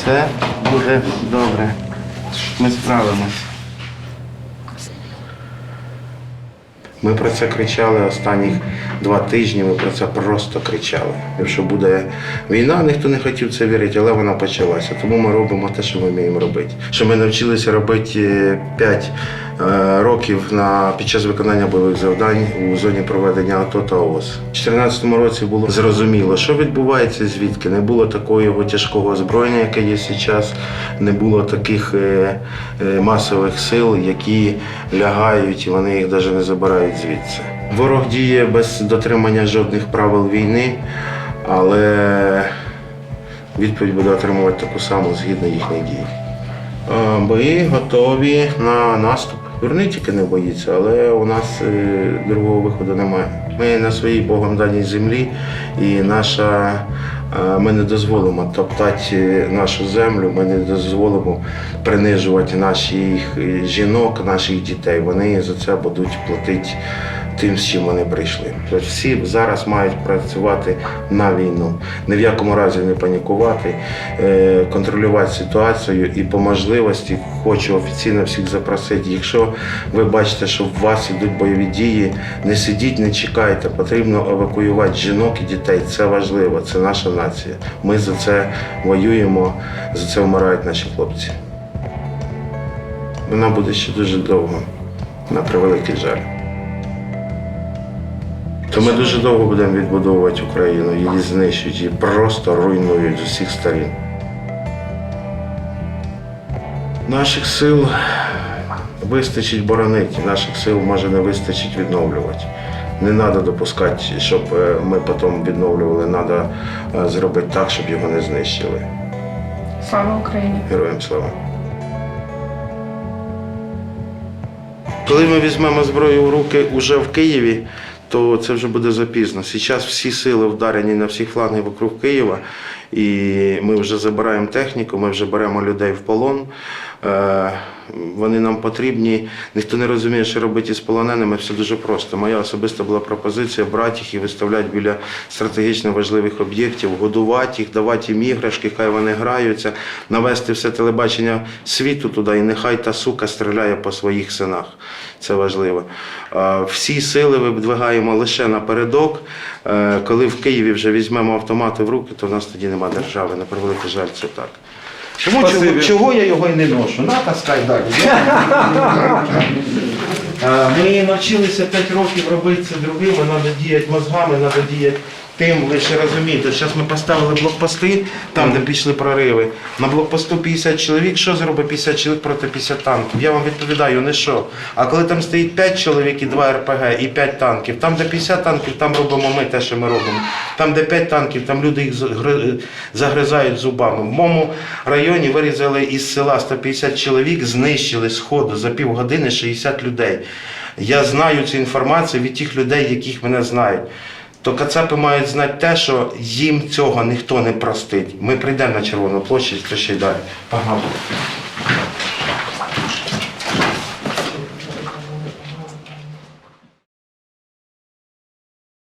Все буде добре. Ми справимось. Ми про це кричали останніх два тижні. Ми про це просто кричали. Якщо буде війна, ніхто не хотів це вірити, але вона почалася. Тому ми робимо те, що ми вміємо робити. Що ми навчилися робити 5 років на під час виконання бойових завдань у зоні проведення АТО та ООС. У 2014 році було зрозуміло, що відбувається, звідки не було такого тяжкого озброєння, яке є зараз, не було таких е, е, масових сил, які лягають і вони їх навіть не забирають звідси. Ворог діє без дотримання жодних правил війни, але відповідь буде отримувати таку саму згідно їхніх дій. Е, Бої готові на наступ. Дурний тільки не боїться, але у нас е, другого виходу немає. Ми на своїй Богом даній землі, і наша, ми не дозволимо топтати нашу землю, ми не дозволимо принижувати наших жінок, наших дітей. Вони за це будуть платити тим, з чим вони прийшли. Всі зараз мають працювати на війну, ні в якому разі не панікувати, е, контролювати ситуацію і по можливості хочу офіційно всіх запросити. Якщо ви бачите, що в вас йдуть бойові дії, не сидіть, не чекайте. Потрібно евакуювати жінок і дітей. Це важливо, це наша нація. Ми за це воюємо, за це вмирають наші хлопці. Вона буде ще дуже довго, на превеликий жаль. То ми дуже довго будемо відбудовувати Україну, її знищують, її просто руйнують з усіх сторін. Наших сил вистачить боронити, наших сил може не вистачить відновлювати. Не треба допускати, щоб е, ми потім відновлювали, треба зробити так, щоб його не знищили. Слава Україні! Героям слава. Коли ми візьмемо зброю в руки уже в Києві, то це вже буде запізно. Зараз всі сили вдарені на всі фланги вокруг Києва, і ми вже забираємо техніку, ми вже беремо людей в полон. Е, Вони нам потрібні. Ніхто не розуміє, що робити з полоненими. Все дуже просто. Моя особиста була пропозиція брати їх і виставляти біля стратегічно важливих об'єктів, годувати їх, давати їм іграшки, хай вони граються, навести все телебачення світу туди, і нехай та сука стріляє по своїх синах. Це важливо. Е, Всі сили видвигаємо лише напередок. Е, Коли в Києві вже візьмемо автомати в руки, то в нас тоді нема держави. На превеликий жаль, це так. Чому чого, чого я його і не ношу? Натаскай далі. Е, Ми навчилися 5 років робити це другими, треба діяти мозгами, треба діяти тим, ви ще розумієте. Зараз ми поставили блокпости, там, де пішли прориви. На блокпосту 50 чоловік, що зробить 50 чоловік проти 50 танків? Я вам відповідаю, не що. А коли там стоїть 5 чоловік і 2 РПГ і 5 танків, там, де 50 танків, там робимо ми те, що ми робимо. Там, де 5 танків, там люди їх загри- загризають зубами. В моєму районі вирізали із села 150 чоловік, знищили з ходу за півгодини 60 людей. Я знаю цю інформацію від тих людей, яких мене знають. То кацапи мають знати те, що їм цього ніхто не простить. Ми прийдемо на Червону площу, то ще й далі. Погнали.